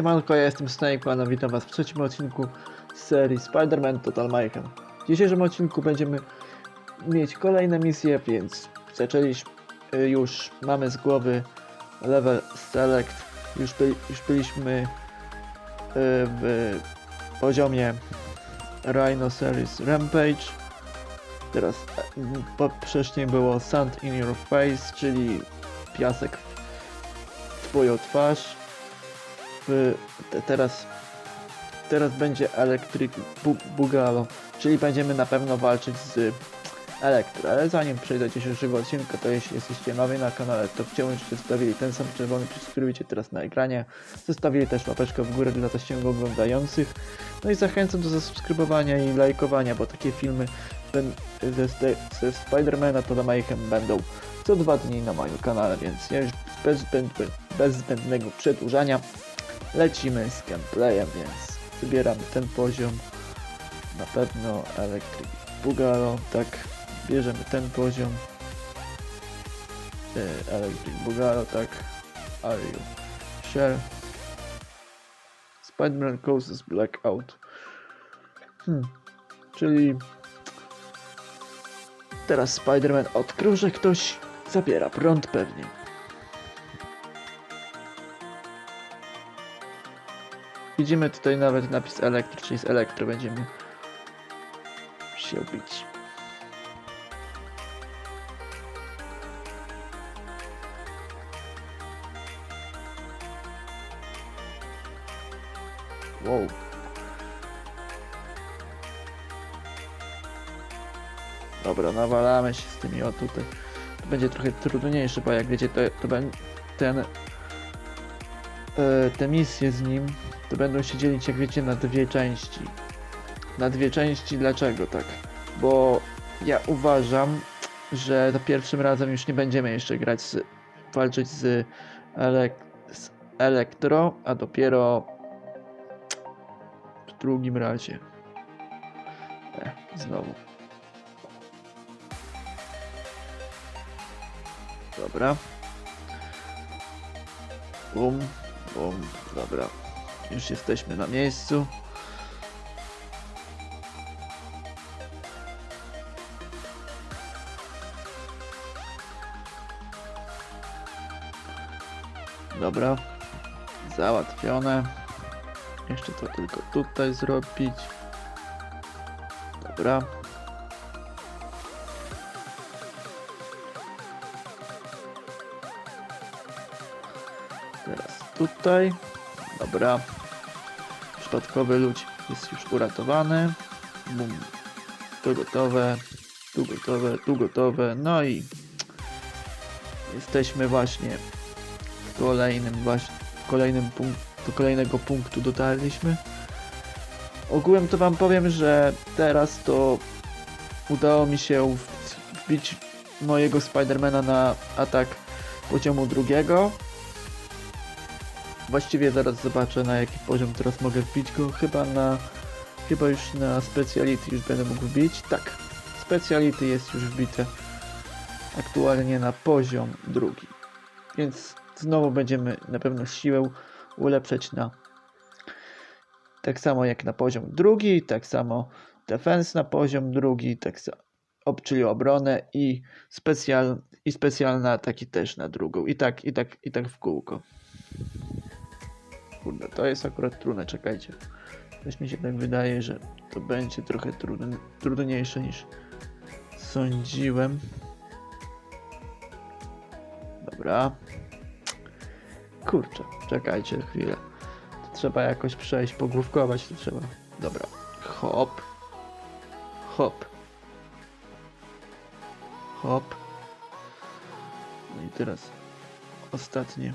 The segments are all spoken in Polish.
Siemanko, ja jestem Snake, a witam was w trzecim odcinku z serii Spider-Man Total Mayhem. W dzisiejszym odcinku będziemy mieć kolejne misje, więc zaczęliśmy, y, już mamy z głowy level select, już, już byliśmy y, w poziomie Rhino Series Rampage. Teraz y, poprzedniej było Sand in Your Face, czyli piasek w twoją twarz w, te, teraz teraz będzie Electric Bu Bugalo, czyli będziemy na pewno walczyć z Elektro, ale zanim przejdę dzisiejszego odcinka, to jeśli jesteście nowi na kanale, to żebyście zostawili ten sam czerwony przycisk, teraz na ekranie, zostawili też łapeczkę w górę dla zasięgu oglądających, no i zachęcam do zasubskrybowania i lajkowania, bo takie filmy ze, ze, Spidermana to do Mayhem będą co dwa dni na moim kanale, więc już bez, zbędne, bez zbędnego przedłużania lecimy z gameplayem, więc wybieramy ten poziom. Na pewno Electric Bugalo, tak, bierzemy ten poziom. E, Electric Bugalo, tak. Are you sure? Spider-Man causes blackout. Hmm, czyli teraz Spider-Man odkrył, że ktoś zabiera prąd pewnie. Widzimy tutaj nawet napis elektro, czyli z elektro będziemy się bić. Wow. Dobra, nawalamy się z tymi o tutaj. To będzie trochę trudniejsze, bo jak wiecie, to, to będzie ten te misje z nim to będą się dzielić, jak wiecie, na dwie części. Na dwie części, dlaczego tak? Bo ja uważam, że za pierwszym razem już nie będziemy jeszcze grać z, walczyć z, elek, z Elektro, a dopiero w drugim razie. E, znowu. Dobra. Bum, bum, dobra. Już jesteśmy na miejscu. Dobra. Załatwione. Jeszcze to tylko tutaj zrobić. Dobra. Teraz tutaj. Dobra. Przypadkowy ludź jest już uratowany. Bum. Tu gotowe. Tu gotowe, tu gotowe. No i jesteśmy właśnie w kolejnym właśnie w kolejnym punkcie do kolejnego punktu dotarliśmy. Ogółem to wam powiem, że teraz to udało mi się wbić mojego Spidermana na atak poziomu drugiego. Właściwie zaraz zobaczę na jaki poziom teraz mogę wbić go. Chyba na. Chyba już na Speciality już będę mógł wbić. Tak. Speciality jest już wbite aktualnie na poziom drugi. Więc znowu będziemy na pewno siłę ulepszać na tak samo jak na poziom drugi, tak samo defense na poziom drugi, tak samo czyli obronę i, specjal, i specjalne ataki też na drugą. I tak, i tak, i tak w kółko. Kurde, to jest akurat trudne, czekajcie. Coś mi się tak wydaje, że to będzie trochę trudne, trudniejsze niż sądziłem. Dobra. Kurczę, czekajcie chwilę. To trzeba jakoś przejść, pogłówkować to trzeba. Dobra. Hop. Hop. Hop. No i teraz ostatnie.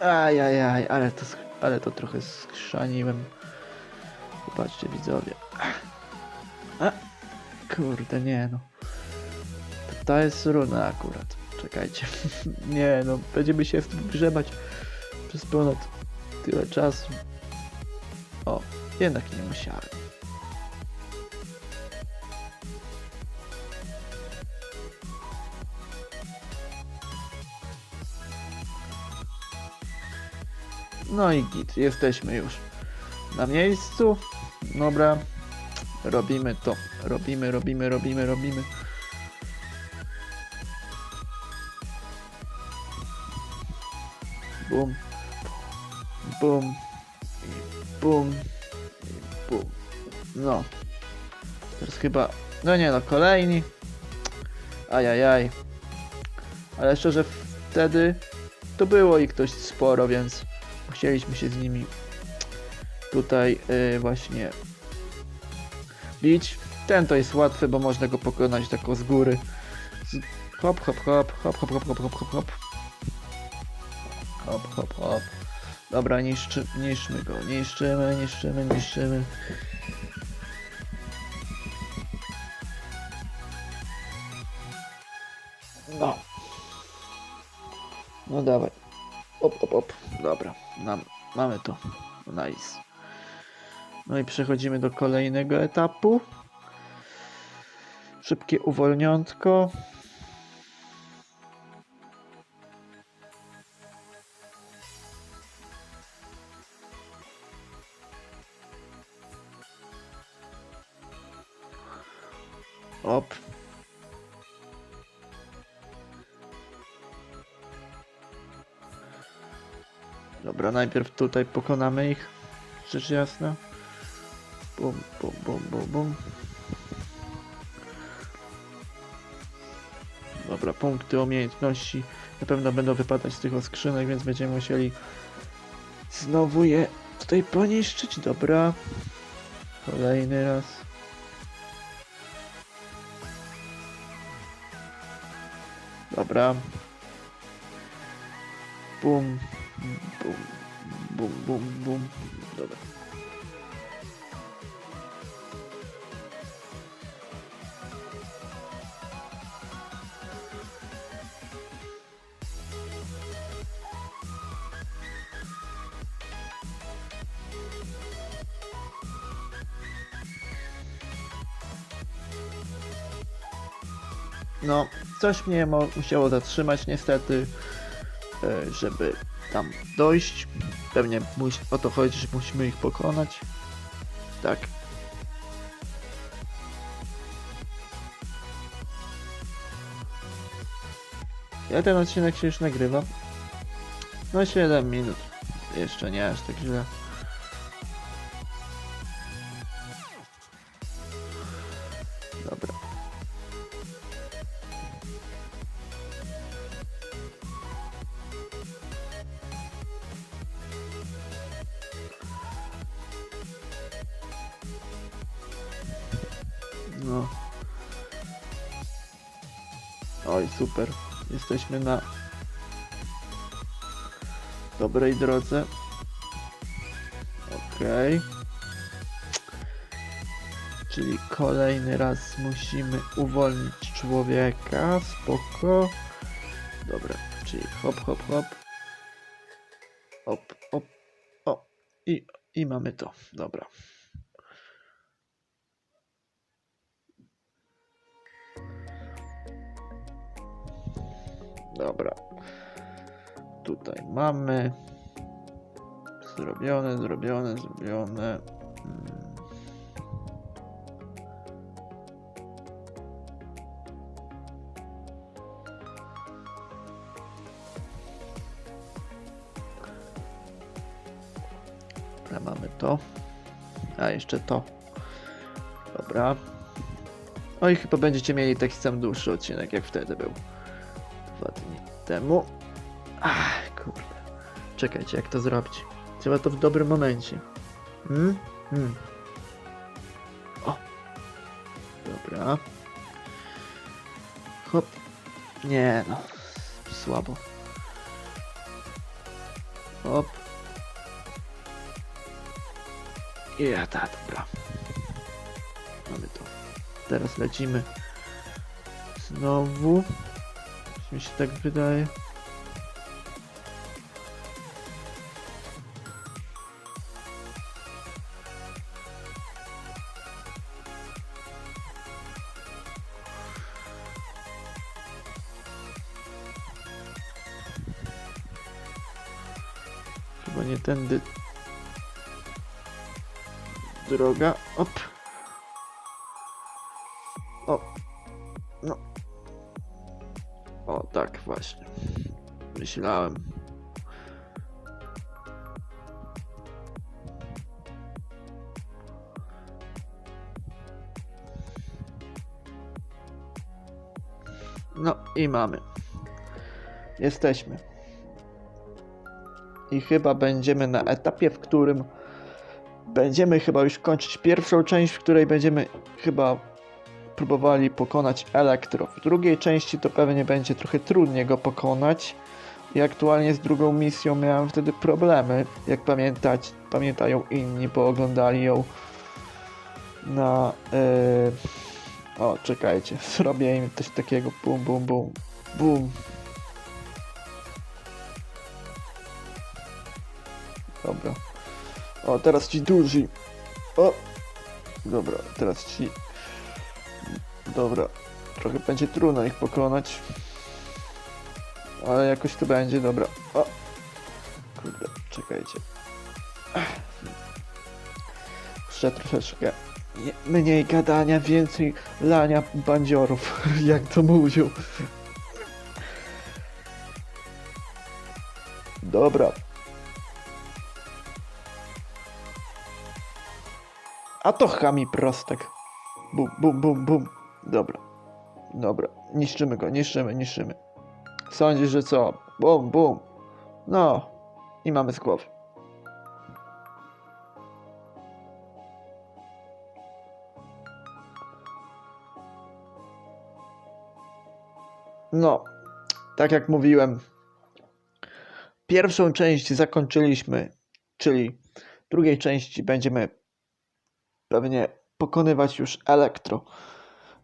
Ajajaj, ale to, ale to trochę skrzaniłem. Popatrzcie widzowie. A, kurde, nie no. To jest runa akurat. Czekajcie. nie no, będziemy się w tym grzebać przez ponad tyle czasu. O, jednak nie musiałem. No i git, jesteśmy już na miejscu. Dobra, robimy to. Robimy, robimy, robimy, robimy. Bum, bum, i bum, i bum. No. Teraz chyba, no nie no, kolejni. Ajajaj. Ale szczerze, wtedy to było ich dość sporo, więc chcieliśmy się z nimi tutaj yy, właśnie bić. Ten to jest łatwy, bo można go pokonać tak o z góry. Hop, hop, hop, hop, hop, hop, hop, hop, hop, hop. Hop, hop, hop. Dobra, niszczy, niszczmy go, niszczymy, niszczymy, niszczymy. No. No dawaj. Op, op, op. Dobra, mam, mamy to. Nice. No i przechodzimy do kolejnego etapu. Szybkie uwolniątko. Op. Najpierw tutaj pokonamy ich. Rzecz jasna. Bum, bum, bum, bum, bum. Dobra, punkty umiejętności na pewno będą wypadać z tych skrzynek, więc będziemy musieli znowu je tutaj poniszczyć. Dobra. Kolejny raz. Dobra. Bum, bum, bum, bum, bum. Dobra. No, coś mnie musiało zatrzymać niestety, e, żeby tam dojść. Pewnie musi, o to chodzi, że musimy ich pokonać. Tak. Ja ten odcinek się już nagrywa. No 7 minut. Jeszcze nie aż tak źle. Oj, super. Jesteśmy na dobrej drodze. Okej. Czyli kolejny raz musimy uwolnić człowieka. Spoko. Dobra, czyli hop, hop, hop. Hop, hop. O, i, i mamy to. Dobra. Dobra. Tutaj mamy. Zrobione, zrobione, zrobione. Dobra, mamy to. A, jeszcze to. Dobra. Oj, chyba będziecie mieli taki sam dłuższy odcinek, jak wtedy był. Dwa dni temu. Ach, kurde. Czekajcie, jak to zrobić? Trzeba to w dobrym momencie. Hmm? Hmm. O! Dobra. Hop. Nie no. Słabo. Hop. Ja, ta, dobra. Mamy to. Teraz lecimy. Znowu. Mi się tak wydaje. Chyba nie tędy. Droga. Op. O. No. O, tak, właśnie. Myślałem. No i mamy. Jesteśmy. I chyba będziemy na etapie, w którym będziemy chyba już kończyć pierwszą część, w której będziemy chyba próbowali pokonać Elektro. W drugiej części to pewnie będzie trochę trudniej go pokonać. I aktualnie z drugą misją miałem wtedy problemy, jak pamiętać, pamiętają inni, bo oglądali ją na... Yy... O, czekajcie, zrobię im coś takiego, bum, bum, bum, bum. Dobra. O, teraz ci duży. O! Dobra, teraz ci... Dobra. Trochę będzie trudno ich pokonać. Ale jakoś to będzie, dobra. O! Kurde, czekajcie. Jeszcze troszeczkę nie- mniej gadania, więcej lania bandziorów, jak to mówią. Dobra, A to chami prostek. Bum, bum, bum, bum. Dobra. Dobra. Niszczymy go, niszczymy, niszczymy. Sądzisz, że co? Bum, bum. No. I mamy z głowy. No. Tak jak mówiłem. Pierwszą część zakończyliśmy, czyli drugiej części będziemy pewnie pokonywać już elektro.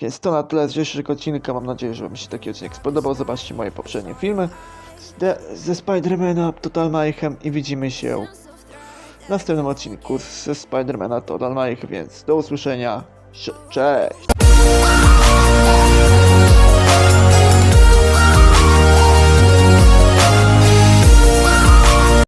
Więc to na tyle z dzisiejszego odcinka. Mam nadzieję, że Wam się taki odcinek spodobał. Zobaczcie moje poprzednie filmy de- ze Spidermana Total Mayhem i widzimy się w następnym odcinku ze Spidermana Total Mayhem. Więc do usłyszenia. Cze- Cześć!